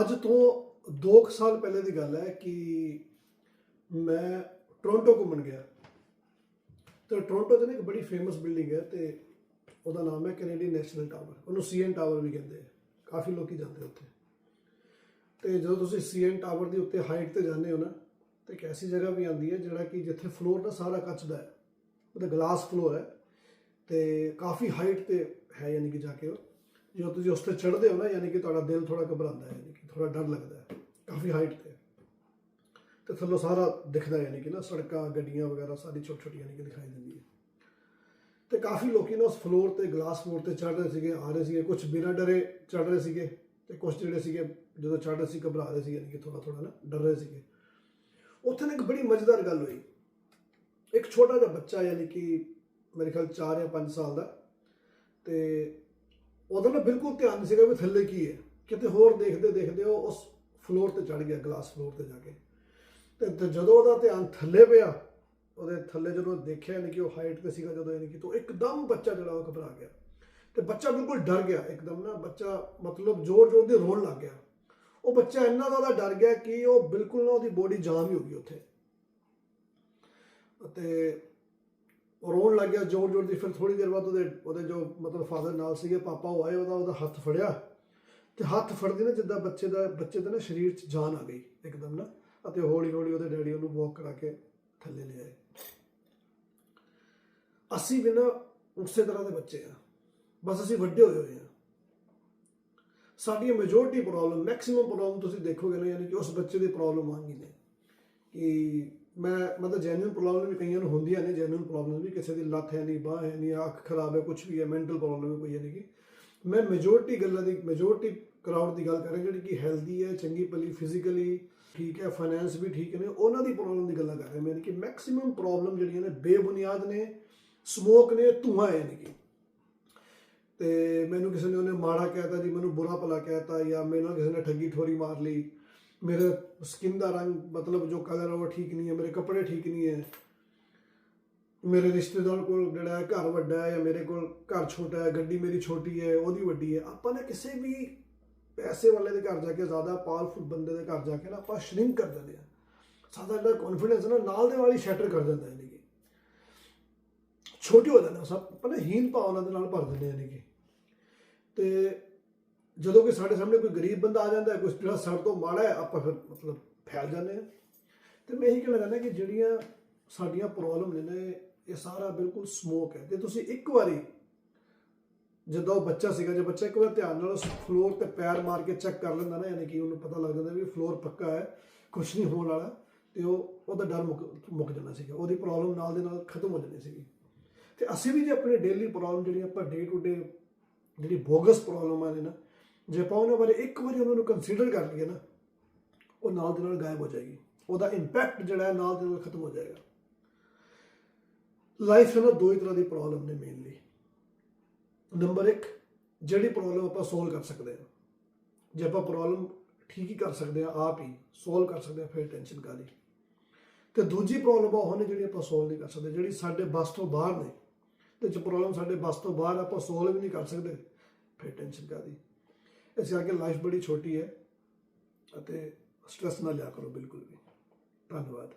ਅੱਜ ਤੋਂ 2 ਸਾਲ ਪਹਿਲੇ ਦੀ ਗੱਲ ਹੈ ਕਿ ਮੈਂ ਟੋਰਾਂਟੋ ਘੁੰਮਣ ਗਿਆ। ਤੇ ਟੋਰਾਂਟੋ 'ਚ ਨਾ ਇੱਕ ਬੜੀ ਫੇਮਸ ਬਿਲਡਿੰਗ ਹੈ ਤੇ ਉਹਦਾ ਨਾਮ ਹੈ ਕੈਨੇਡੀਅਨ ਨੈਸ਼ਨਲ ਟਾਵਰ ਉਹਨੂੰ ਸੀਐਨ ਟਾਵਰ ਵੀ ਕਹਿੰਦੇ ਆ। ਕਾਫੀ ਲੋਕੀ ਜਾਂਦੇ ਉੱਥੇ। ਤੇ ਜਦੋਂ ਤੁਸੀਂ ਸੀਐਨ ਟਾਵਰ ਦੇ ਉੱਤੇ ਹਾਈਟ ਤੇ ਜਾਂਦੇ ਹੋ ਨਾ, ਤੇ ਇੱਕ ਐਸੀ ਜਗ੍ਹਾ ਵੀ ਆਉਂਦੀ ਹੈ ਜਿਹੜਾ ਕਿ ਜਿੱਥੇ ਫਲੋਰ ਨਾ ਸਾਰਾ ਕੱਚ ਦਾ ਹੈ। ਉਹਦਾ ਗਲਾਸ ਫਲੋਰ ਹੈ। ਤੇ ਕਾਫੀ ਹਾਈਟ ਤੇ ਹੈ ਯਾਨੀ ਕਿ ਜਾ ਕੇ ਉਹ। ਜਦੋਂ ਤੁਸੀਂ ਉਸ ਤੇ ਚੜ੍ਹਦੇ ਹੋ ਨਾ, ਯਾਨੀ ਕਿ ਤੁਹਾਡਾ ਦਿਲ ਥੋੜਾ ਘਬਰਾਉਂਦਾ ਹੈ, ਯਾਨੀ ਕਿ ਥੋੜਾ ਡਰ ਲੱਗਦਾ ਹੈ, ਕਾਫੀ ਹਾਈਟ ਤੇ। ਤੇ ਥੱਲੋਂ ਸਾਰਾ ਦਿਖਦਾ ਯਾਨੀ ਕਿ ਨਾ ਸੜਕਾਂ, ਗੱਡੀਆਂ ਵਗੈਰਾ ਸਾਰੀ ਛੋਟੀ ਛੋਟੀ ਯਾਨੀ ਕਿ ਦਿਖਾਈ ਦਿੰਦੀ ਹੈ। ਤੇ ਕਾਫੀ ਲੋਕੀ ਨਾ ਉਸ ਫਲੋਰ ਤੇ ਗਲਾਸ ਫਲੋਰ ਤੇ ਚੜ੍ਹ ਰਹੇ ਸੀਗੇ, ਆ ਰਹੇ ਸੀਗੇ ਕੁਝ ਬਿਨਾਂ ਡਰੇ ਚੜ੍ਹ ਰਹੇ ਸੀਗੇ ਤੇ ਕੁਝ ਜਿਹੜੇ ਸੀਗੇ, ਜਦੋਂ ਚੜ੍ਹ ਰਹੇ ਸੀ, ਘਬਰਾ ਰਹੇ ਸੀ, ਯਾਨੀ ਕਿ ਥੋੜਾ ਥੋੜਾ ਨਾ ਡਰ ਰਹੇ ਸੀਗੇ। ਉੱਥੇ ਨਾ ਇੱਕ ਬੜੀ ਮਜ਼ੇਦਾਰ ਗੱਲ ਹੋਈ। ਇੱਕ ਛੋਟਾ ਜਿਹਾ ਬੱਚਾ ਯਾਨੀ ਕਿ ਮੇਰੇ ਖਿਆਲ 4 ਜਾਂ 5 ਸਾਲ ਦਾ ਤੇ ਉਹਦਾ ਨਾ ਬਿਲਕੁਲ ਧਿਆਨ ਨਹੀਂ ਸੀਗਾ ਵੀ ਥੱਲੇ ਕੀ ਹੈ। ਕਿਤੇ ਹੋਰ ਦੇਖਦੇ ਦੇਖਦੇ ਉਹ ਉਸ ਫਲੋਰ ਤੇ ਚੜ ਗਿਆ ਗਲਾਸ ਫਲੋਰ ਤੇ ਜਾ ਕੇ। ਤੇ ਜਦੋਂ ਉਹਦਾ ਧਿਆਨ ਥੱਲੇ ਪਿਆ, ਉਹਦੇ ਥੱਲੇ ਜਦੋਂ ਦੇਖਿਆ ਨਹੀਂ ਕਿ ਉਹ ਹਾਈਟ ਤੇ ਸੀਗਾ, ਜਦੋਂ ਯਾਨੀ ਕਿ ਤੋਂ ਇੱਕਦਮ ਬੱਚਾ ਜਿਹੜਾ ਉਹ ਘਬਰਾ ਗਿਆ। ਤੇ ਬੱਚਾ ਬਿਲਕੁਲ ਡਰ ਗਿਆ, ਇੱਕਦਮ ਨਾ ਬੱਚਾ ਮਤਲਬ ਜ਼ੋਰ ਜ਼ੋਰ ਦੀ ਰੋਣ ਲੱਗ ਗਿਆ। ਉਹ ਬੱਚਾ ਇੰਨਾ ਜ਼ਿਆਦਾ ਡਰ ਗਿਆ ਕਿ ਉਹ ਬਿਲਕੁਲ ਨਾ ਉਹਦੀ ਬੋਡੀ ਜਾਮ ਹੀ ਹੋ ਗਈ ਉੱਥੇ। ਅਤੇ ਰੋਣ ਲੱਗ ਗਿਆ, ਜ਼ੋਰ ਜ਼ੋਰ ਦੀ, ਫਿਰ ਥੋੜੀ ਦੇਰ ਬਾਅਦ ਉਹਦੇ ਉਹਦੇ ਜੋ ਮਤਲਬ ਫਾਦਰ ਨਾਲ ਸੀਗੇ, ਪਾਪਾ ਉਹ ਆਏ, ਉਹਦਾ ਉਹਦਾ ਹੱਥ ਫੜਿਆ ਤੇ ਹੱਥ ਫੜਦੇ ਨਾ ਜਿੱਦਾਂ ਬੱਚੇ ਦਾ ਬੱਚੇ ਦਾ ਨਾ ਸਰੀਰ 'ਚ ਜਾਨ ਆ ਗਈ ਇੱਕਦਮ ਨਾ, ਅਤੇ ਹੌਲੀ ਹੌਲੀ ਉਹਦੇ ਡੈਡੀ ਉਹਨੂੰ ਵਾਕ ਕਰਾ ਕੇ ਥੱਲੇ ਲੈ ਆਏ। ਅਸੀਂ ਵੀ ਨਾ ਉਸੇ ਤਰ੍ਹਾਂ ਦੇ ਬੱਚੇ ਆ। ਬਸ ਅਸੀਂ ਵੱਡੇ ਹੋਏ ਹੋਏ ਆ। ਸਾਡੀ ਮੈਜੋਰਟੀ ਪ੍ਰੋਬਲਮ ਮੈਕਸਿਮਮ ਪ੍ਰੋਬਲਮ ਤੁਸੀਂ ਦੇਖੋਗੇ ਨਾ, ਯਾਨੀ ਕਿ ਉਸ ਬੱਚੇ ਦੀ ਪ੍ਰੋਬਲਮ ਆ ਗਈ ਨੇ, ਕਿ ਮੈਂ ਮਤਲਬ ਜੈਨੂਇਨ ਪ੍ਰੋਬਲਮ ਵੀ ਕਈਆਂ ਨੂੰ ਹੁੰਦੀਆਂ ਨੇ ਜੈਨੂਇਨ ਪ੍ਰੋਬਲਮ ਵੀ, ਕਿਸੇ ਦੀ ਲੱਤ ਹੈ ਨਹੀਂ, ਬਾਹ ਹੈ ਨਹੀਂ, ਅੱਖ ਖਰਾਬ ਹੈ ਕੁਝ ਵੀ ਹੈ ਮੈਂਟਲ ਪ੍ਰੋਬਲਮ ਵੀ ਕੋਈ ਹੈ ਨਹੀਂ। ਕਿ ਮੈਂ ਮੈਜੋਰਟੀ ਗੱਲਾਂ ਦੀ ਮੈਜੋਰਟੀ ਕਰਾਊਡ ਦੀ ਗੱਲ ਕਰ ਰਿਹਾ ਜਿਹੜੀ ਕਿ ਹੈਲਦੀ ਹੈ, ਚੰਗੀ ਭਲੀ ਫਿਜ਼ੀਕਲੀ ਠੀਕ ਹੈ ਫਾਈਨੈਂਸ ਵੀ ਠੀਕ ਨੇ, ਉਹਨਾਂ ਦੀ ਪ੍ਰੋਬਲਮ ਦੀ ਗੱਲਾਂ ਕਰ ਰਿਹਾ ਮੈਂ, ਕਿ ਮੈਕਸਿਮਮ ਪ੍ਰੋਬਲਮ ਜਿਹੜੀਆਂ ਨੇ, ਬੇਬੁਨਿਆਦ ਨੇ ਸਮੋਕ ਨੇ, ਧੂਆਂ ਹੈ ਯਾਨੀ ਤੇ ਮੈਨੂੰ ਕਿਸੇ ਨੇ ਉਹਨੇ ਮਾੜਾ ਕਹਿਤਾ ਜੀ, ਮੈਨੂੰ ਬੁਰਾ ਭਲਾ ਕਹਿਤਾ, ਜਾਂ ਮੈਨੂੰ ਕਿਸੇ ਨੇ ਠੱਗੀ ਠੋਰੀ ਮਾਰ ਲਈ ਮੇਰੇ ਸਕਿਨ ਦਾ ਰੰਗ ਮਤਲਬ ਜੋ ਕਲਰ ਹੈ ਉਹ ਠੀਕ ਨਹੀਂ ਹੈ, ਮੇਰੇ ਕੱਪੜੇ ਠੀਕ ਨਹੀਂ ਹੈ। ਮੇਰੇ ਰਿਸ਼ਤੇਦਾਰ ਕੋਲ ਜਿਹੜਾ ਹੈ ਘਰ ਵੱਡਾ ਹੈ ਜਾਂ ਮੇਰੇ ਕੋਲ ਘਰ ਛੋਟਾ ਹੈ, ਗੱਡੀ ਮੇਰੀ ਛੋਟੀ ਹੈ, ਉਹਦੀ ਵੱਡੀ ਹੈ। ਆਪਾਂ ਨੇ ਕਿਸੇ ਵੀ ਪੈਸੇ ਵਾਲੇ ਦੇ ਘਰ ਜਾ ਕੇ, ਜ਼ਿਆਦਾ ਪਾਵਰਫੁਲ ਬੰਦੇ ਦੇ ਘਰ ਜਾ ਕੇ ਨਾ ਆਪਾਂ ਸ਼ਰਿੰਕ ਕਰ ਦਿੰਦੇ ਆ ਸਾਡਾ ਜਿਹੜਾ ਕੌਨਫੀਡੈਂਸ ਨਾ ਨਾਲ ਦੇ ਵਾਲੀ ਸ਼ੈਟਰ ਕਰ ਦਿੰਦਾ ਹੈ ਨਹੀਂ ਛੋਟੀ ਹੋ ਜਾਂਦਾ ਸਭ ਪਹਿਲਾਂ ਹੀਨ ਭਾਵਨਾ ਦੇ ਨਾਲ ਭਰ ਦਿੰਦੇ ਆ ਨਹੀਂ ਕਿ। ਤੇ ਜਦੋਂ ਕਿ ਸਾਡੇ ਸਾਹਮਣੇ ਕੋਈ ਗਰੀਬ ਬੰਦਾ ਆ ਜਾਂਦਾ ਕੋਈ ਜਿਹੜਾ ਸਾਡੇ ਤੋਂ ਮਾੜਾ ਹੈ, ਆਪਾਂ ਫਿਰ ਮਤਲਬ ਫੈਲ ਜਾਂਦੇ ਆ ਤੇ ਮੈਂ ਇਹੀ ਕਹਿਣਾ ਚਾਹੁੰਦਾ ਕਿ ਜਿਹੜੀਆਂ ਸਾਡੀਆਂ ਪ੍ਰੋਬਲਮ ਨੇ ਨਾ, ਇਹ ਸਾਰਾ ਬਿਲਕੁਲ ਸਮੋਕ ਹੈ। ਤੇ ਤੁਸੀਂ ਇੱਕ ਵਾਰੀ ਜਦੋਂ ਉਹ ਬੱਚਾ ਸੀਗਾ, ਜੇ ਬੱਚਾ ਇੱਕ ਵਾਰ ਧਿਆਨ ਨਾਲ ਉਸ ਫਲੋਰ ਤੇ ਪੈਰ ਮਾਰ ਕੇ ਚੈੱਕ ਕਰ ਲੈਂਦਾ ਨਾ, ਯਾਨੀ ਕਿ ਉਹਨੂੰ ਪਤਾ ਲੱਗ ਜਾਂਦਾ ਵੀ ਫਲੋਰ ਪੱਕਾ ਹੈ ਕੁਝ ਨਹੀਂ ਹੋਣ ਵਾਲਾ, ਤੇ ਉਹ, ਉਹਦਾ ਡਰ ਮੁੱਕ ਮੁੱਕ ਜਾਣਾ ਸੀਗਾ। ਉਹਦੀ ਪ੍ਰੋਬਲਮ ਨਾਲ ਦੇ ਨਾਲ ਖਤਮ ਹੋ ਜਾਣੀ ਸੀਗੀ। ਤੇ ਅਸੀਂ ਵੀ ਜੇ ਆਪਣੀ ਡੇਲੀ ਪ੍ਰੋਬਲਮ ਜਿਹੜੀ ਆਪਾਂ ਡੇ ਟੂ ਡੇ ਜਿਹੜੀ ਬੋਗਸ ਪ੍ਰੋਬਲਮਾਂ ਨੇ ਨਾ ਜੇ ਆਪਾਂ ਉਹਨਾਂ ਬਾਰੇ ਇੱਕ ਵਾਰੀ ਉਹਨਾਂ ਨੂੰ ਕੰਸੀਡਰ ਕਰ ਲਈਏ ਨਾ, ਉਹ ਨਾਲ ਦੇ ਨਾਲ ਗਾਇਬ ਹੋ ਜਾਏਗੀ। ਉਹਦਾ ਇੰਪੈਕਟ ਜਿਹੜਾ ਹੈ ਨਾਲ ਦੇ ਨਾਲ ਖਤਮ ਹੋ ਜਾਏਗਾ। ਲਾਈਫ 'ਚ ਨਾ ਦੋ ਹੀ ਤਰ੍ਹਾਂ ਦੀ ਪ੍ਰੋਬਲਮ ਨੇ ਮੇਨਲੀ ਨੰਬਰ 1 ਜਿਹੜੀ ਪ੍ਰੋਬਲਮ ਆਪਾਂ ਸੋਲਵ ਕਰ ਸਕਦੇ ਹਾਂ। ਜੇ ਆਪਾਂ ਪ੍ਰੋਬਲਮ ਠੀਕ ਹੀ ਕਰ ਸਕਦੇ ਹਾਂ, ਆਪ ਹੀ ਸੋਲਵ ਕਰ ਸਕਦੇ ਹਾਂ, ਫਿਰ ਟੈਨਸ਼ਨ ਕਾਦੀ ਤੇ ਦੂਜੀ ਪ੍ਰੋਬਲਮ ਉਹ ਨੇ ਜਿਹੜੀ ਆਪਾਂ ਸੋਲਵ ਨਹੀਂ ਕਰ ਸਕਦੇ, ਜਿਹੜੀ ਸਾਡੇ ਬਸ ਤੋਂ ਬਾਹਰ ਨੇ। ਤੇ ਜੇ ਪ੍ਰੋਬਲਮ ਸਾਡੇ ਬਸ ਤੋਂ ਬਾਹਰ ਆਪਾਂ ਸੋਲਵ ਵੀ ਨਹੀਂ ਕਰ ਸਕਦੇ, ਫਿਰ ਟੈਨਸ਼ਨ ਕਾਦੀ ਇਸ ਕਰਕੇ ਲਾਈਫ ਬੜੀ ਛੋਟੀ ਹੈ ਅਤੇ ਸਟ੍ਰੈਸ ਨਾ ਲਿਆ ਕਰੋ ਬਿਲਕੁਲ ਵੀ। ਧੰਨਵਾਦ।